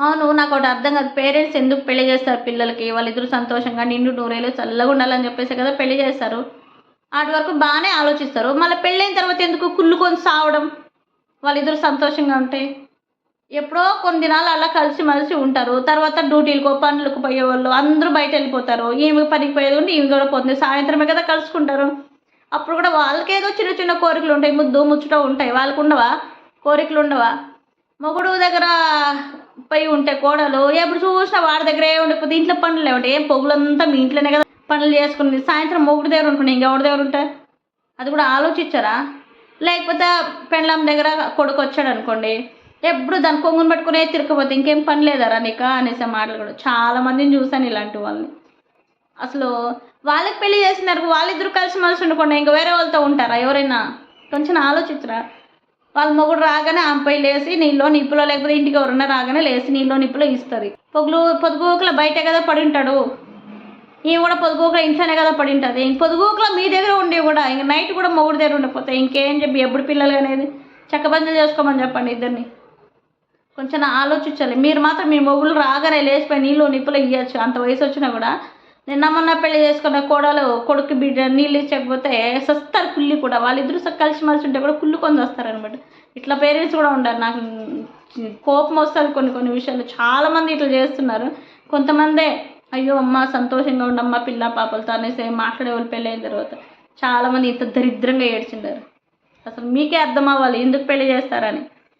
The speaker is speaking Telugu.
అవును నాకు ఒకటి అర్థం కాదు. పేరెంట్స్ ఎందుకు పెళ్ళి చేస్తారు పిల్లలకి? వాళ్ళిద్దరు సంతోషంగా నిండు నూరేళ్ళు చల్లగా ఉండాలని చెప్పేసి కదా పెళ్ళి చేస్తారు. వాటి వరకు బాగానే ఆలోచిస్తారు. మళ్ళీ పెళ్ళైన తర్వాత ఎందుకు కుళ్ళుకొని సావడం? వాళ్ళిద్దరు సంతోషంగా ఉంటే ఎప్పుడో కొన్ని దినాలు అలా కలిసి మలిసి ఉంటారు. తర్వాత డ్యూటీలకు పనులకు పోయేవాళ్ళు అందరూ బయట వెళ్ళిపోతారు. ఈమె పనికి పోయేది ఉంటే ఈమె కూడా పోతుంది సాయంత్రమే కదా కలుసుకుంటారు. అప్పుడు కూడా వాళ్ళకేదో చిన్న చిన్న కోరికలు ఉంటాయి. ముద్దు ముచ్చట ఉంటాయి. వాళ్ళకు ఉండవా? కోరికలు ఉండవా? మొగుడు దగ్గర పోయి ఉంటే కోడలు ఎప్పుడు చూసినా వాడి దగ్గరే ఉండిపోతే ఇంట్లో పనులు లేవంటే ఏం? పొగులంతా మీ ఇంట్లోనే కదా పనులు చేసుకుని సాయంత్రం మొగుడు దగ్గర ఉంటుంది ఇంకెవరి దగ్గర ఉంటారు? అది కూడా ఆలోచించరా? లేకపోతే పెండ్లాం దగ్గర కొడుకు వచ్చాడు అనుకోండి ఎప్పుడు దాని కొంగుని పట్టుకునే తిరగకపోతే ఇంకేం పని లేదరా నీకు అనేసి మాటలు కూడా చాలా మందిని చూశాను ఇలాంటి వాళ్ళని. అసలు వాళ్ళకి పెళ్ళి చేసినారు వాళ్ళిద్దరు కలిసి మలిసి ఉండకుండా ఇంకా వేరే వాళ్ళతో ఉంటారా ఎవరైనా? కొంచెం ఆలోచించరా? వాళ్ళ మొగుడు రాగానే ఆమెపై లేసి నీళ్ళు నిప్పులో లేకపోతే ఇంటికి ఎవరన్నా రాగానే లేసి నీళ్ళు నిప్పులో ఇస్తుంది. పొగులు పొదుగుకల బయటే కదా పడి ఉంటాడు. ఈమె కూడా పొదుగుకల ఇంట్లోనే కదా పడి ఉంటుంది. ఇంక పొదుగుకల మీ దగ్గర ఉండి కూడా ఇంక నైట్ కూడా మొగుడు దగ్గర ఉండిపోతాయి ఇంకేం చెప్పి ఎప్పుడు పిల్లలు అనేది చక్కబందలు చేసుకోమని చెప్పండి ఇద్దరిని. కొంచెం ఆలోచించాలి. మీరు మాత్రం మీ మొగులు రాగానే లేచిపోయి నీళ్ళు నిప్పులు ఇవ్వచ్చు అంత వయసు వచ్చినా కూడా నిన్న మొన్న పెళ్ళి చేసుకున్న కోడలు కొడుకు బిడ్డ నీళ్ళు ఇచ్చకపోతే సస్తారు కుళ్ళి కూడా. వాళ్ళిద్దరూ కలిసి మలిసి ఉంటే కూడా కుళ్ళుకొని వస్తారు వస్తారనమాట ఇట్లా పేరెంట్స్ కూడా ఉండరు నాకు కోపం వస్తుంది కొన్ని కొన్ని విషయాలు. చాలామంది ఇట్లా చేస్తున్నారు. కొంతమందే అయ్యో అమ్మ సంతోషంగా ఉండమ్మ పిల్ల పాపలతో అనేసి మాట్లాడే వాళ్ళు పెళ్ళి అయిన తర్వాత చాలామంది ఇంత దరిద్రంగా ఏడ్చిండారు. అసలు మీకే అర్థం అవ్వాలి. ఎందుకు పెళ్ళి చేస్తారని.